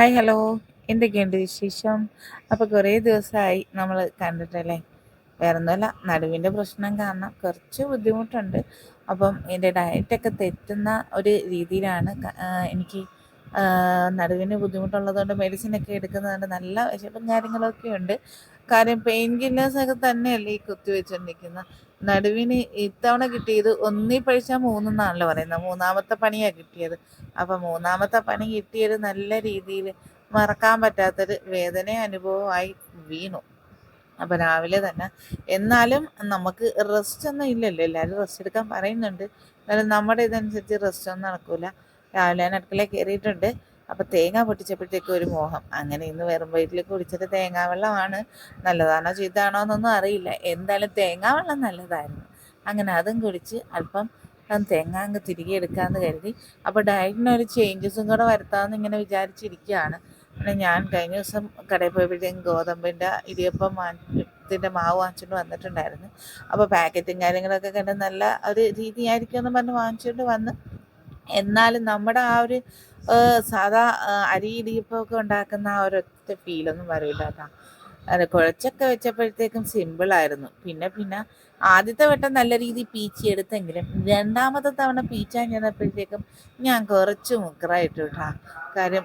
Hi hello. എന്തൊക്കെയുണ്ട് വിശേഷം? അപ്പോൾ കുറേ ദിവസമായി നമ്മൾ കണ്ടിട്ടല്ലേ? വേറെ ഒന്നുമല്ല നടുവിന്റെ പ്രശ്നം കാരണം കുറച്ച് ബുദ്ധിമുട്ടുണ്ട്. അപ്പം എന്റെ ഡയറ്റൊക്കെ തെറ്റുന്ന ഒരു രീതിയിലാണ് എനിക്ക് നടുവിന് ബുദ്ധിമുട്ടുള്ളതുകൊണ്ട് മെഡിസിനൊക്കെ എടുക്കുന്നതുകൊണ്ട് നല്ല വിശപ്പും കാര്യങ്ങളൊക്കെ ഉണ്ട് കാര്യം പെയിൻ കില്ലേഴ്സൊക്കെ തന്നെയല്ലേ ഈ കുത്തി വെച്ചുകൊണ്ടിരിക്കുന്നത് നടുവിന് ഇത്തവണ കിട്ടിയത് ഒന്നി പഴിച്ചാൽ മൂന്നെന്നാണല്ലോ പറയുന്നത്. മൂന്നാമത്തെ പണിയാണ് കിട്ടിയത്. അപ്പം മൂന്നാമത്തെ പണി കിട്ടിയത് നല്ല രീതിയിൽ മറക്കാൻ പറ്റാത്തൊരു വേദന അനുഭവമായി വീണു. അപ്പം രാവിലെ തന്നെ എന്നാലും നമുക്ക് റെസ്റ്റ് ഒന്നും ഇല്ലല്ലോ. എല്ലാവരും റെസ്റ്റ് എടുക്കാൻ പറയുന്നുണ്ട്. എന്നാലും നമ്മുടെ ഇതനുസരിച്ച് റെസ്റ്റ് ഒന്നും നടക്കൂല. രാവിലെ ഞാൻ അടുക്കളയിൽ കയറിയിട്ടുണ്ട് അപ്പം തേങ്ങ പൊട്ടിച്ചപ്പോഴത്തേക്കും ഒരു മോഹം. അങ്ങനെ ഇന്ന് വെറും വയറ്റിൽ കുടിച്ചത് തേങ്ങാവെള്ളമാണ്. നല്ലതാണോ ചീത്താണോ എന്നൊന്നും അറിയില്ല. എന്തായാലും തേങ്ങാവെള്ളം നല്ലതായിരുന്നു. അങ്ങനെ അതും കുടിച്ച് അല്പം തേങ്ങ അങ്ങ് തിരികെ എടുക്കാമെന്ന് കരുതി. അപ്പോൾ ഡയറ്റിന് ഒരു ചേഞ്ചസും കൂടെ വരുത്താമെന്ന് ഇങ്ങനെ വിചാരിച്ചിരിക്കുകയാണ്. പിന്നെ ഞാൻ കഴിഞ്ഞ ദിവസം കടയിൽ പോയപ്പോഴത്തേക്കും ഗോതമ്പിന്റെ ഇടിയപ്പം വാങ്ങിത്തിന്റെ മാവ് വാങ്ങിച്ചുകൊണ്ട് വന്നിട്ടുണ്ടായിരുന്നു. അപ്പോൾ പാക്കറ്റും കാര്യങ്ങളൊക്കെ കണ്ട് നല്ല ഒരു രീതിയായിരിക്കും എന്ന് പറഞ്ഞ് വാങ്ങിച്ചുകൊണ്ട് വന്ന്. എന്നാലും നമ്മുടെ ആ ഒരു സാധാ അരി ഇടിയപ്പമൊക്കെ ഉണ്ടാക്കുന്ന ആ ഒരൊറ്റ ഫീലൊന്നും വരില്ല കേട്ടോ. കുഴച്ചൊക്കെ വെച്ചപ്പോഴത്തേക്കും സിമ്പിളായിരുന്നു പിന്നെ പിന്നെ ആദ്യത്തെ വട്ടം നല്ല രീതിയിൽ പീച്ചി എടുത്തെങ്കിലും രണ്ടാമത്തെ തവണ പീച്ചാൻ ചെന്നപ്പോഴത്തേക്കും ഞാൻ കുറച്ച് മുക്കറായിട്ടു കേട്ടോ. കാര്യം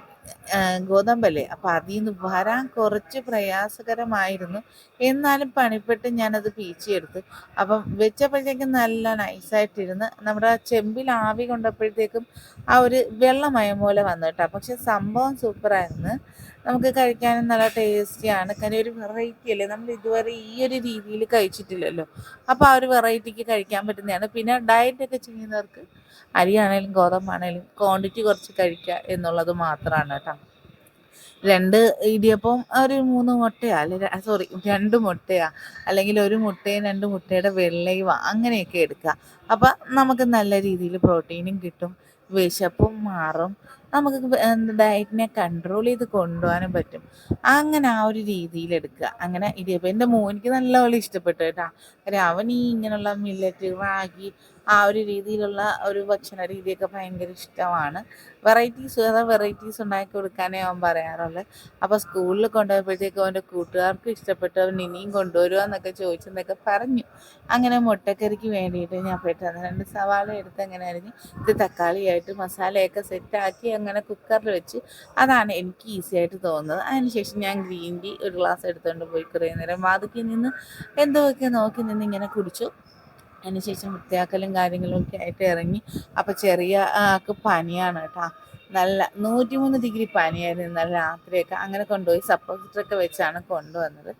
ഗോതമ്പല്ലേ? അപ്പം അതിൽ നിന്ന് വരാൻ കുറച്ച് പ്രയാസകരമായിരുന്നു. എന്നാലും പണിപ്പെട്ട് ഞാനത് പീച്ചിയെടുത്ത്. അപ്പം വെച്ചപ്പോഴത്തേക്കും നല്ല നൈസായിട്ടിരുന്ന് നമ്മുടെ ചെമ്പിൽ ആവി കൊണ്ടപ്പോഴത്തേക്കും ആ ഒരു വെള്ളമയം പോലെ വന്നു കേട്ടോ. പക്ഷെ സംഭവം സൂപ്പറായിരുന്നു. നമുക്ക് കഴിക്കാനും നല്ല ടേസ്റ്റിയാണ് കാര്യം ഒരു വെറൈറ്റി അല്ലേ? നമ്മൾ ഇതുവരെ ഈ ഒരു രീതിയിൽ കഴിച്ചിട്ടില്ലല്ലോ. അപ്പോൾ ആ ഒരു വെറൈറ്റിക്ക് കഴിക്കാൻ പറ്റുന്നതാണ്. പിന്നെ ഡയറ്റ് ഒക്കെ ചെയ്യുന്നവർക്ക് അരിയാണേലും ഗോതമ്പാണേലും ക്വാണ്ടിറ്റി കുറച്ച് കഴിക്കുക എന്നുള്ളത് മാത്രമാണ് കേട്ടോ. രണ്ട് ഇടിയപ്പം ഒരു മൂന്ന് മുട്ടയാ അല്ലെ സോറി രണ്ട് മുട്ടയാ അല്ലെങ്കിൽ ഒരു മുട്ടയും രണ്ട് മുട്ടയുടെ വെള്ളയുവ അങ്ങനെയൊക്കെ എടുക്കുക അപ്പം നമുക്ക് നല്ല രീതിയിൽ പ്രോട്ടീനും കിട്ടും. വിശപ്പും മാറും. നമുക്ക് ഡയറ്റിനെ കൺട്രോൾ ചെയ്ത് കൊണ്ടുപോകാനും പറ്റും. അങ്ങനെ ആ ഒരു രീതിയിൽ എടുക്കുക. അങ്ങനെ ഇടിയപ്പം എന്റെ മോനിക്ക് നല്ലപോലെ ഇഷ്ടപ്പെട്ടു കേട്ടോ. കാര്യം അവൻ ഈ ഇങ്ങനെയുള്ള മില്ലറ്റ് റാഗി ആ ഒരു രീതിയിലുള്ള ഒരു ഭക്ഷണ രീതിയൊക്കെ ഭയങ്കര ഇഷ്ടമാണ്. വെറൈറ്റീസ് വേറെ വെറൈറ്റീസ് ഉണ്ടാക്കി കൊടുക്കാനേ അവൻ പറയാറുള്ളത് അപ്പോൾ സ്കൂളിൽ കൊണ്ടുപോയപ്പോഴത്തേക്കും അവന്റെ കൂട്ടുകാർക്ക് ഇഷ്ടപ്പെട്ടു. അവൻ ഇനിയും കൊണ്ടുവരുമോ എന്നൊക്കെ ചോദിച്ചെന്നൊക്കെ പറഞ്ഞു. അങ്ങനെ മുട്ടക്കറിക്ക് വേണ്ടിയിട്ട് ഞാൻ പെട്ടെന്ന് രണ്ട് സവാള എടുത്ത് അങ്ങനെ അരിഞ്ഞ് ഇത് തക്കാളിയായിട്ട് മസാലയൊക്കെ സെറ്റാക്കി അങ്ങനെ കുക്കറിൽ വെച്ച് അതാണ് എനിക്ക് ഈസി ആയിട്ട് തോന്നുന്നത്. അതിനുശേഷം ഞാൻ ഗ്രീൻ ടീ ഒരു ഗ്ലാസ് എടുത്തുകൊണ്ട് പോയി കുറേ നേരം വാതുക്കി നിന്ന് എന്തൊക്കെ നോക്കി നിന്ന് ഇങ്ങനെ കുടിച്ചു. അതിനുശേഷം വൃത്തിയാക്കലും കാര്യങ്ങളും ഒക്കെ ആയിട്ട് ഇറങ്ങി. അപ്പോൾ ചെറിയ ആൾക്ക് പനിയാണ് കേട്ടോ. നല്ല നൂറ്റിമൂന്ന് ഡിഗ്രി പനിയായിരുന്നു ഇന്നലെ രാത്രിയൊക്കെ. അങ്ങനെ കൊണ്ടുപോയി സപ്പോസിറ്ററൊക്കെ വെച്ചാണ് കൊണ്ടുവന്നത്.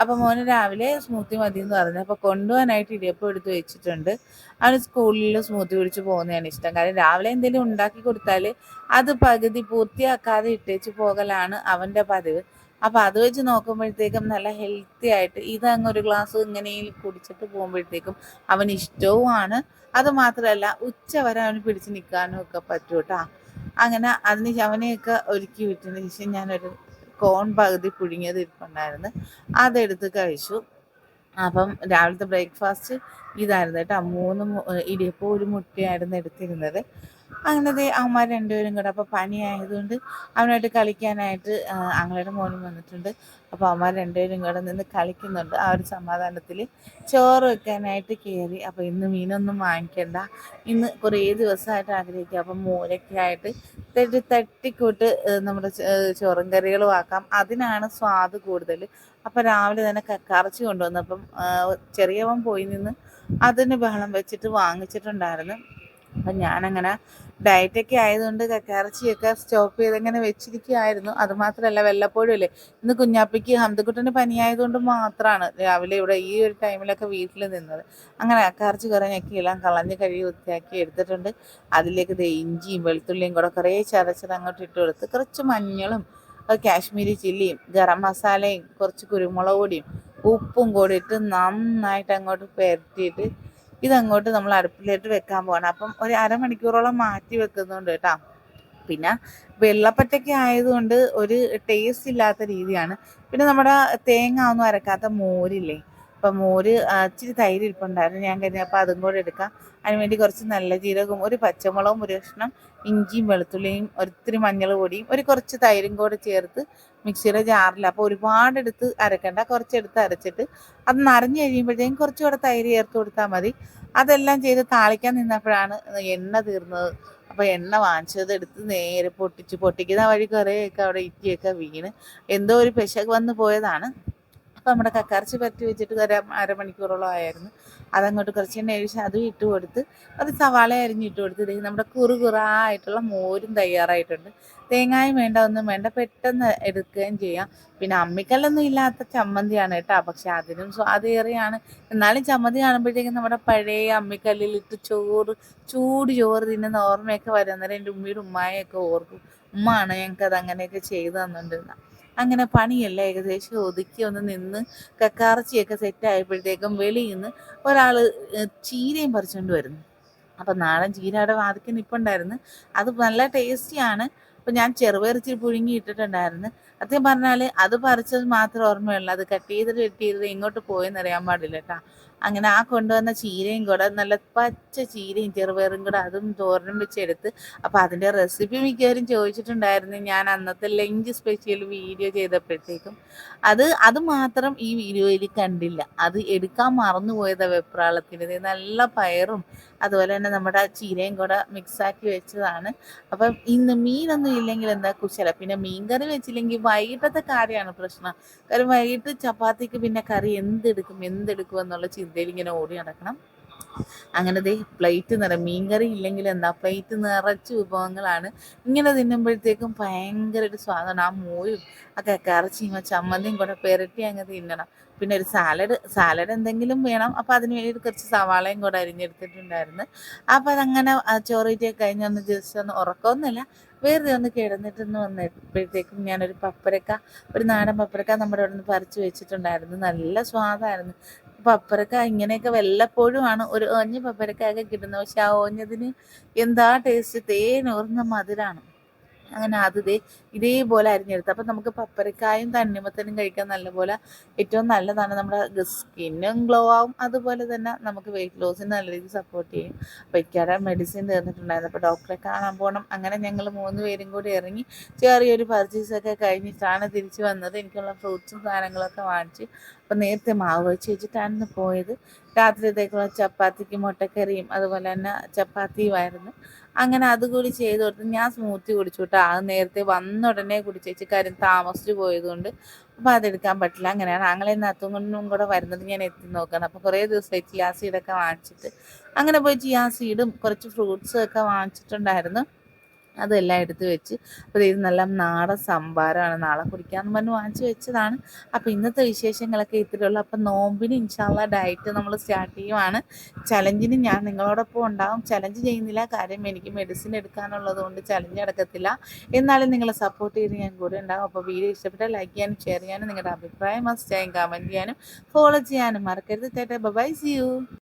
അപ്പോൾ മോന് രാവിലെ സ്മൂത്തി മതി എന്ന് പറഞ്ഞു. അപ്പോൾ കൊണ്ടുപോകാനായിട്ട് ഇടിയപ്പം എടുത്ത് വെച്ചിട്ടുണ്ട്. അവന് സ്കൂളിൽ സ്മൂത്തി കുടിച്ച് പോകുന്നതാണ് ഇഷ്ടം. കാര്യം രാവിലെ എന്തെങ്കിലും ഉണ്ടാക്കി കൊടുത്താൽ അത് പകുതി പൂർത്തിയാക്കാതെ ഇട്ടേച്ച് പോകലാണ് അവന്റെ പതിവ്. അപ്പോൾ അത് വെച്ച് നോക്കുമ്പോഴത്തേക്കും നല്ല ഹെൽത്തി ആയിട്ട് ഇത് അങ്ങ് ഒരു ഗ്ലാസ് ഇങ്ങനെ കുടിച്ചിട്ട് പോകുമ്പോഴത്തേക്കും അവന് ഇഷ്ടവുമാണ്. അത് മാത്രമല്ല ഉച്ച വരെ അവന് പിടിച്ച് നിൽക്കാനും ഒക്കെ പറ്റും അങ്ങനെ അതിന് അവനെയൊക്കെ ഒരുക്കി വിട്ടതിന് ശേഷം ഞാനൊരു കോൺ പകുതി പുഴുങ്ങിയത് ഇരിപ്പുണ്ടായിരുന്നു. അതെടുത്ത് കഴിച്ചു. അപ്പം രാവിലത്തെ ബ്രേക്ക്ഫാസ്റ്റ് ഇതായിരുന്നു കേട്ടോ. മൂന്ന് ഇടിയപ്പോൾ ഇടിയപ്പം ഒരു മുട്ടയായിരുന്നു എടുത്തിരുന്നത്. അങ്ങനെ അവന്മാർ രണ്ടുപേരും കൂടെ അപ്പോൾ പനി ആയതുകൊണ്ട് അവനായിട്ട് കളിക്കാനായിട്ട് അങ്ങളുടെ മോനും വന്നിട്ടുണ്ട്. അപ്പോൾ അവന്മാർ രണ്ടുപേരും കൂടെ നിന്ന് കളിക്കുന്നുണ്ട്. ആ ഒരു സമാധാനത്തിൽ ചോറ് വെക്കാനായിട്ട് കയറി അപ്പോൾ ഇന്ന് മീനൊന്നും വാങ്ങിക്കണ്ട. ഇന്ന് കുറേ ദിവസമായിട്ട് ആഗ്രഹിക്കുക. അപ്പം മോരൊക്കെ ആയിട്ട് തട്ടി തട്ടിക്കൂട്ട് നമ്മുടെ ചോറും കറികളും ആക്കാം. അതിനാണ് സ്വാദ് കൂടുതൽ അപ്പോൾ രാവിലെ തന്നെ കക്കറച്ചി കൊണ്ടുവന്നപ്പം ചെറിയവൻ പോയി നിന്ന് അതിന് ബഹളം വെച്ചിട്ട് വാങ്ങിച്ചിട്ടുണ്ടായിരുന്നു. അപ്പം ഞാനങ്ങനെ ഡയറ്റൊക്കെ ആയതുകൊണ്ട് കക്കറച്ചിയൊക്കെ സ്റ്റോപ്പ് ചെയ്തങ്ങനെ വെച്ചിരിക്കുകയായിരുന്നു. അതുമാത്രമല്ല വല്ലപ്പോഴും അല്ലേ? ഇന്ന് കുഞ്ഞാപ്പിക്ക് ഹന്തുകുട്ടന് പനിയായതുകൊണ്ട് മാത്രമാണ് രാവിലെ ഇവിടെ ഈ ഒരു ടൈമിലൊക്കെ വീട്ടിൽ നിന്നത്. അങ്ങനെ കക്കറച്ചി കുറേ ഞെക്കിയെല്ലാം കളഞ്ഞ് കഴുകി വൃത്തിയാക്കി എടുത്തിട്ടുണ്ട്. അതിലേക്ക് ദേ ഇഞ്ചിയും വെളുത്തുള്ളിയും കൂടെ കുറേ ചതച്ചത് അങ്ങോട്ട് ഇട്ട് കൊടുത്ത് കുറച്ച് മഞ്ഞളും കാശ്മീരി ചില്ലിയും ഗരം മസാലയും കുറച്ച് കുരുമുളക് പൊടിയും ഉപ്പും കൂടി ഇട്ട് നന്നായിട്ട് അങ്ങോട്ട് പെരട്ടിയിട്ട് ഇതങ്ങോട്ട് നമ്മൾ അടുപ്പിലേക്ക് വെക്കാൻ പോകണം അപ്പം ഒരു അരമണിക്കൂറോളം മാറ്റി വെക്കുന്നുണ്ട് കേട്ടോ. പിന്നെ വെള്ളപ്പറ്റയ്ക്ക് ആയതുകൊണ്ട് ഒരു ടേസ്റ്റ് ഇല്ലാത്ത രീതിയാണ്. പിന്നെ നമ്മുടെ തേങ്ങ ഒന്നും അരക്കാത്ത മോരില്ലേ? അപ്പം മോര് ഇച്ചിരി തൈര് ഇരിപ്പുണ്ടായിരുന്നു. ഞാൻ കരുതി അപ്പോൾ അതും കൂടെ എടുക്കാം. അതിനുവേണ്ടി കുറച്ച് നല്ല ജീരകവും ഒരു പച്ചമുളകും ഒരു കഷ്ണം ഇഞ്ചിയും വെളുത്തുള്ളിയും ഒരിത്തിരി മഞ്ഞൾ പൊടിയും ഒരു കുറച്ച് തൈരും കൂടെ ചേർത്ത് മിക്സിയുടെ ജാറിൽ അപ്പോൾ ഒരുപാട് എടുത്ത് അരക്കണ്ട. കുറച്ചെടുത്ത് അരച്ചിട്ട് അത് നിറഞ്ഞു കഴിയുമ്പോഴത്തേക്കും കുറച്ചുകൂടെ തൈര് ചേർത്ത് കൊടുത്താൽ മതി. അതെല്ലാം ചെയ്ത് താളിക്കാൻ നിന്നപ്പോഴാണ് എണ്ണ തീർന്നത്. അപ്പോൾ എണ്ണ വാങ്ങിച്ചത് എടുത്ത് നേരെ പൊട്ടിച്ച് പൊട്ടിക്കുന്ന വഴി കുറേയൊക്കെ അവിടെ ഇറ്റിയൊക്കെ വീണ്. എന്തോ ഒരു പെശക് വന്ന് പോയതാണ്. അപ്പോൾ നമ്മുടെ കക്കാർച്ചി പറ്റി വെച്ചിട്ട് ഒരു അരമണിക്കൂറോളം ആയിരുന്നു. അതങ്ങോട്ട് കുറച്ച് എണ്ണ ഒഴിച്ച് അതും ഇട്ട് കൊടുത്ത് അത് സവാള അരിഞ്ഞിട്ട് കൊടുത്ത് നമ്മുടെ കുറു കുറായിട്ടുള്ള മോരും തയ്യാറായിട്ടുണ്ട്. തേങ്ങായും വേണ്ട ഒന്നും വേണ്ട പെട്ടെന്ന് എടുക്കുകയും ചെയ്യാം. പിന്നെ അമ്മിക്കല്ലൊന്നും ഇല്ലാത്ത ചമ്മന്തിയാണ് കേട്ടോ പക്ഷെ അതിനും സ്വാദേറിയാണ് എന്നാലും ചമ്മന്തി കാണുമ്പോഴത്തേക്കും നമ്മുടെ പഴയ അമ്മിക്കല്ലിലിട്ട് ചോറ് ചൂട് ചോറ് തിന്നുന്ന ഓർമ്മയൊക്കെ വരുന്നേരം എന്റെ ഉമ്മയുടെ ഉമ്മായൊക്കെ ഓർക്കും. ഉമ്മയാണ് ഞങ്ങൾക്ക് അത് അങ്ങനെയൊക്കെ ചെയ്തു തന്നിട്ടുണ്ടെന്ന്? അങ്ങനെ പണിയല്ല? ഏകദേശം ഒതുക്കി ഒന്ന് നിന്ന് കക്കാർച്ചിയൊക്കെ സെറ്റ് ആയപ്പോഴത്തേക്കും വെളിയിൽ നിന്ന് ഒരാൾ ചീരയും പറിച്ചുകൊണ്ട് വരുന്നു. അപ്പം നാടൻ ചീര അവിടെ വാതിക്ക് നിൽപ്പുണ്ടായിരുന്നു അത് നല്ല ടേസ്റ്റിയാണ് അപ്പം ഞാൻ ചെറുപയർ ഇച്ചിരി പുഴുങ്ങി ഇട്ടിട്ടുണ്ടായിരുന്നു. സത്യം പറഞ്ഞാൽ അത് പറിച്ചത് മാത്രം ഓർമ്മയുള്ളൂ. അത് കട്ട് ചെയ്തിട്ട് കട്ട് ചെയ്തത് പോയെന്നറിയാൻ പാടില്ല കേട്ടോ. അങ്ങനെ ആ കൊണ്ടുവന്ന ചീരയും കൂടെ നല്ല പച്ച ചീരയും ചെറുപയറും കൂടെ അതും തോരനും വെച്ചെടുത്ത് അപ്പോൾ അതിന്റെ റെസിപ്പി മിക്കവരും ചോദിച്ചിട്ടുണ്ടായിരുന്നു. ഞാൻ അന്നത്തെ ലഞ്ച് സ്പെഷ്യൽ വീഡിയോ ചെയ്തപ്പോഴത്തേക്കും. അത് അത് മാത്രം ഈ വീഡിയോയിൽ കണ്ടില്ല. അത് എടുക്കാൻ മറന്നുപോയത് വെപ്രാളത്തിന്. ഇത് നല്ല പയറും അതുപോലെ തന്നെ നമ്മുടെ ചീരയും കൂടെ മിക്സാക്കി വെച്ചതാണ്. അപ്പം ഇന്ന് മീനൊന്നും ഇല്ലെങ്കിൽ എന്താ കുശല പിന്നെ മീൻ കറി വെച്ചില്ലെങ്കിൽ വൈകിട്ടത്തെ കാര്യമാണ് പ്രശ്നം. കാര്യം വൈകിട്ട് ചപ്പാത്തിക്ക് പിന്നെ കറി എന്തെടുക്കും എന്തെടുക്കും എന്നുള്ള ചിന്തയിൽ ഇങ്ങനെ ഓടി നടക്കണം. അങ്ങനെ ദേ പ്ലേറ്റ് നിറ മീൻകറി ഇല്ലെങ്കിൽ എന്താ പ്ലേറ്റ് നിറച്ച് വിഭവങ്ങളാണ്. ഇങ്ങനെ തിന്നുമ്പോഴത്തേക്കും ഭയങ്കര ഒരു സ്വാദമാണ് ആ മോരും ആ കക്കറച്ചിയും ചമ്മന്തിയും കൂടെ പെരട്ടി അങ്ങ് തിന്നണം. പിന്നെ ഒരു സാലഡ് സാലഡ് എന്തെങ്കിലും വേണം. അപ്പോൾ അതിന് വേണ്ടി കുറച്ച് സവാളയും കൂടെ അരിഞ്ഞെടുത്തിട്ടുണ്ടായിരുന്നു. അപ്പോൾ അതങ്ങനെ ചോറീറ്റൊക്കെ കഴിഞ്ഞ് ഒന്ന് ജസ്റ്റ് ഒന്ന് ഉറക്കമൊന്നുമില്ല. വെറുതെ ഒന്ന് കിടന്നിട്ടൊന്ന് വന്നപ്പോഴത്തേക്കും ഞാനൊരു പപ്പരക്ക ഒരു നാടൻ പപ്പരക്ക നമ്മുടെ അവിടെ നിന്ന് പറിച്ചു വെച്ചിട്ടുണ്ടായിരുന്നു. നല്ല സ്വാദായിരുന്നു. പപ്പരക്ക ഇങ്ങനെയൊക്കെ വല്ലപ്പോഴുമാണ് ഒരു ഓഞ്ഞ പപ്പരക്കായൊക്കെ കിട്ടുന്നത്. പക്ഷെ ആ ഓഞ്ഞതിന് എന്താ ടേസ്റ്റ് തേനൂർന്ന മധുരാണ്. അങ്ങനെ അത് ഇതേ ഇതേപോലെ അരിഞ്ഞെടുത്ത്. അപ്പം നമുക്ക് പപ്പരക്കായും തണ്ണിമത്തനും കഴിക്കാൻ നല്ലപോലെ ഏറ്റവും നല്ലതാണ് നമ്മുടെ സ്കിന്നും ഗ്ലോ ആവും. അതുപോലെ തന്നെ നമുക്ക് വെയിറ്റ് ലോസിന് നല്ല രീതിയിൽ സപ്പോർട്ട് ചെയ്യും. അപ്പോൾ ഇക്കാടെ മെഡിസിൻ തീർന്നിട്ടുണ്ടായിരുന്നു അപ്പോൾ ഡോക്ടറെ കാണാൻ പോകണം അങ്ങനെ ഞങ്ങൾ മൂന്ന് പേരും കൂടി ഇറങ്ങി ചെറിയൊരു പർച്ചേസൊക്കെ കഴിഞ്ഞിട്ടാണ് തിരിച്ചു വന്നത്. എനിക്കുള്ള ഫ്രൂട്ട്സും സാധനങ്ങളൊക്കെ വാങ്ങിച്ച് അപ്പം നേരത്തെ മാവ് വെച്ച് വെച്ചിട്ടാണ് പോയത്. രാത്രിയത്തേക്കുള്ള ചപ്പാത്തിക്ക് മുട്ടക്കറിയും അതുപോലെ തന്നെ ചപ്പാത്തിയുമായിരുന്നു. അങ്ങനെ അതുകൂടി ചെയ്ത് കൊടുത്ത് ഞാൻ സ്മൂത്തി കുടിച്ചു കേട്ടോ അത് നേരത്തെ വന്ന ഉടനെ കുടിച്ചേച്ച് കാര്യം താമസിച്ചു പോയതുകൊണ്ട് അപ്പോൾ അതെടുക്കാൻ പറ്റില്ല. അങ്ങനെയാണ്. ആങ്ങളെ നത്തും കൊണ്ടും കൂടെ വരുന്നത് ഞാൻ എത്തി നോക്കണം. അപ്പോൾ കുറേ ദിവസമായി ചിയാ സീഡൊക്കെ വാങ്ങിച്ചിട്ട്. അങ്ങനെ പോയി ചിയാ സീഡും കുറച്ച് ഫ്രൂട്ട്സും ഒക്കെ വാങ്ങിച്ചിട്ടുണ്ടായിരുന്നു. അതെല്ലാം എടുത്ത് വെച്ച്. അപ്പോൾ ഇത് നല്ല നാടൻ സംഭാരമാണ് നാളെ കുടിക്കാമെന്ന് പറഞ്ഞ് വാങ്ങിച്ച് വെച്ചതാണ്. അപ്പോൾ ഇന്നത്തെ വിശേഷങ്ങളൊക്കെ ഇത്രയുള്ളൂ. അപ്പം നോമ്പിന് ഇൻഷാല്ല ഡയറ്റ് നമ്മൾ സ്റ്റാർട്ട് ചെയ്യുവാണ്. ചലഞ്ചിന് ഞാൻ നിങ്ങളോടൊപ്പം ഉണ്ടാകും ചലഞ്ച് ചെയ്യുന്നില്ല. കാര്യം എനിക്ക് മെഡിസിൻ എടുക്കാനുള്ളത് കൊണ്ട് ചലഞ്ച് നടക്കത്തില്ല. എന്നാലും നിങ്ങൾ സപ്പോർട്ട് ചെയ്ത് ഞാൻ കൂടെ ഉണ്ടാകും അപ്പോൾ വീഡിയോ ഇഷ്ടപ്പെട്ടാൽ ലൈക്ക് ചെയ്യാനും ഷെയർ ചെയ്യാനും നിങ്ങളുടെ അഭിപ്രായം മസ്റ്റ് ചെയ്യാൻ കമന്റ് ചെയ്യാനും ഫോളോ ചെയ്യാനും മറക്കരുത്. ചേട്ടാ ബൈ സി യു